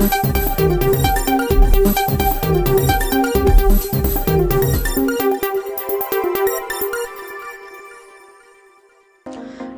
thank you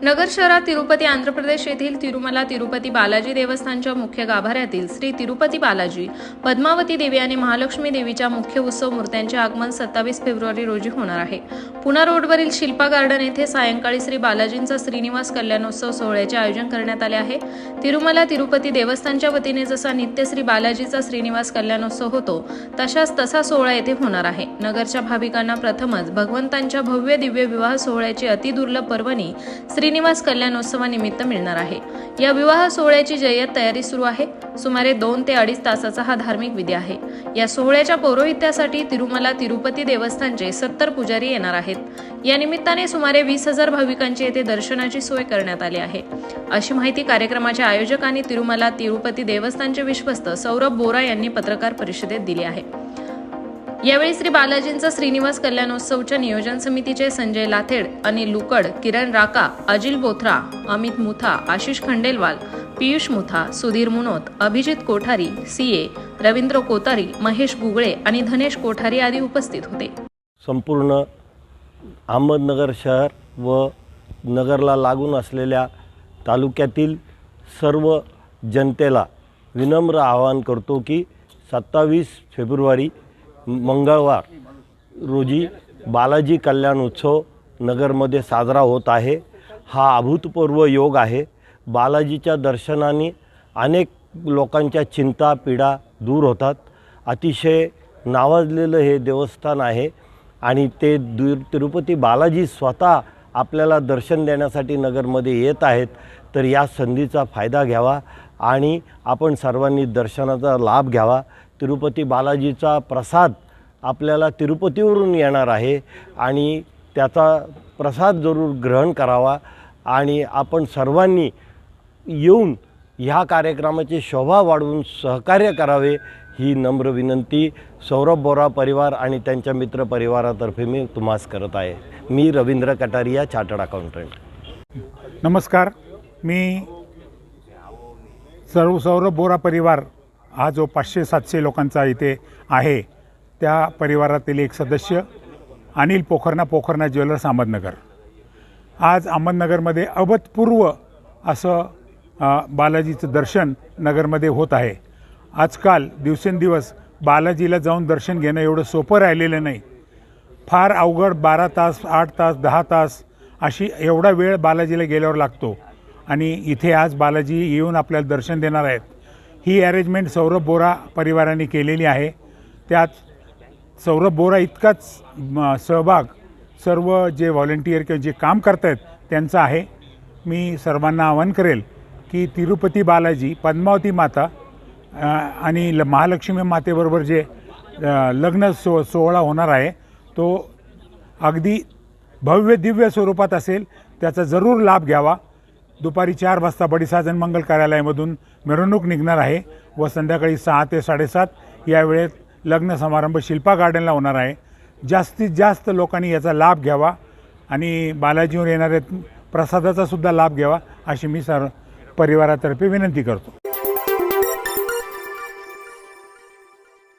नगर शहरात तिरुपती आंध्र प्रदेश येथील तिरुमला तिरुपती बालाजी देवस्थानच्या मुख्य गाभाऱ्यातील श्री तिरुपती बालाजी पद्मावती देवी आणि महालक्ष्मी देवीच्या मुख्य उत्सव मूर्त्यांचे आगमन सत्तावीस फेब्रुवारी रोजी होणार आहे. पुणा रोडवरील शिल्पा गार्डन येथे सायंकाळी श्री बालाजींचा श्रीनिवास कल्याणोत्सव सोहळ्याचे आयोजन करण्यात आले आहे. तिरुमला तिरुपती देवस्थानच्या वतीने जसा नित्य श्री बालाजीचा श्रीनिवास कल्याणोत्सव होतो तशाच तसा सोहळा येथे होणार आहे. नगरच्या भाविकांना प्रथमच भगवंतांच्या भव्य दिव्य विवाह सोहळ्याची अतिदुर्लभ पर्वणी श्री श्रीनिवास कल्याणोत्सवानिमित्त मिळणार आहे. या विवाह सोहळ्याची जय्यत तयारी सुरू आहे. सुमारे दोन ते अडीच तासाचा हा धार्मिक विधी आहे. या सोहळ्याच्या पौरोहित्यासाठी तिरुमला तिरुपती देवस्थानचे सत्तर पुजारी येणार आहेत. या निमित्ताने सुमारे वीस हजार भाविकांची येथे दर्शनाची सोय करण्यात आली आहे. अशी माहिती कार्यक्रमाचे आयोजक आणि तिरुमला तिरुपती देवस्थानचे विश्वस्त सौरभ बोरा यांनी पत्रकार परिषदेत दिली आहे. यावेळी श्री बालाजींचा श्रीनिवास कल्याणोत्सवच्या नियोजन समितीचे संजय लाथेड अनिल लुकड किरण राका अजिल बोथरा अमित मुथा आशिष खंडेलवाल पियुष मुथा सुधीर मुनोत अभिजित कोठारी सीए रवींद्र कोतारी महेश गुगळे आणि धनेश कोठारी आदी उपस्थित होते. संपूर्ण अहमदनगर शहर व नगरला लागून असलेल्या तालुक्यातील सर्व जनतेला विनम्र आवाहन करतो की सत्तावीस फेब्रुवारी मंगळवार रोजी बालाजी कल्याण उत्सव नगरमध्ये साजरा होत आहे. हा अभूतपूर्व योग आहे. बालाजीच्या दर्शनाने अनेक लोकांच्या चिंता पीडा दूर होतात. अतिशय नावाजलेलं हे देवस्थान आहे आणि ते दु तिरुपती बालाजी स्वतः आपल्याला दर्शन देण्यासाठी नगरमध्ये येत आहेत. तर या संधीचा फायदा घ्यावा आणि आपण सर्वांनी दर्शनाचा लाभ घ्यावा. तिरुपती बालाजीचा प्रसाद आपल्याला तिरुपतीवरून येणार आहे आणि त्याचा प्रसाद जरूर ग्रहण करावा आणि आपण सर्वांनी येऊन ह्या कार्यक्रमाची शोभा वाढवून सहकार्य करावे ही नम्र विनंती सौरभ बोरा परिवार आणि त्यांच्या मित्र परिवारातर्फे मी तुम्हास करत आहे. मी रवींद्र कटारिया चार्टर्ड अकाउंटंट. नमस्कार. मी सर्व सौरभ बोरा परिवार हा जो पाचशे सातशे लोकांचा इथे आहे त्या परिवारातील एक सदस्य अनिल पोखरणा पोखरणा ज्वेलर्स अहमदनगर. आज अहमदनगरमध्ये अभूतपूर्व असं बालाजीचं दर्शन नगरमध्ये होत आहे. आजकाल दिवसेंदिवस बालाजीला जाऊन दर्शन घेणं एवढं सोपं राहिलेलं नाही. फार अवघड बारा तास आठ तास दहा तास अशी एवढा वेळ बालाजीला गेल्यावर लागतो. आणि इथे आज बालाजी येऊन आपल्याला दर्शन देणार आहेत. ही अरेंजमेंट सौरभ बोरा परिवाराने केलेली आहे. त्यात सौरभ बोरा इतकाच म, सहभाग सर्व जे व्हॉलेंटियर किंवा जे काम करत आहेत त्यांचं आहे. मी सर्वांना आवाहन करेल की तिरुपती बालाजी पद्मावती माता आणि ल महालक्ष्मी मातेबरोबर जे लग्न सो सोहळा होणार आहे तो अगदी भव्य दिव्य स्वरूपात असेल. त्याचा जरूर लाभ घ्यावा. दुपारी चार वाजता बडीसाजन मंगल कार्यालयामधून मिरवणूक निघणार आहे व संध्याकाळी सहा ते साडेसात या वेळेत लग्न समारंभ शिल्पा गार्डनला होणार आहे. जास्तीत जास्त लोकांनी याचा लाभ घ्यावा आणि बालाजीवर येणाऱ्या प्रसादाचासुद्धा लाभ घ्यावा अशी मी सर परिवारातर्फे विनंती करतो.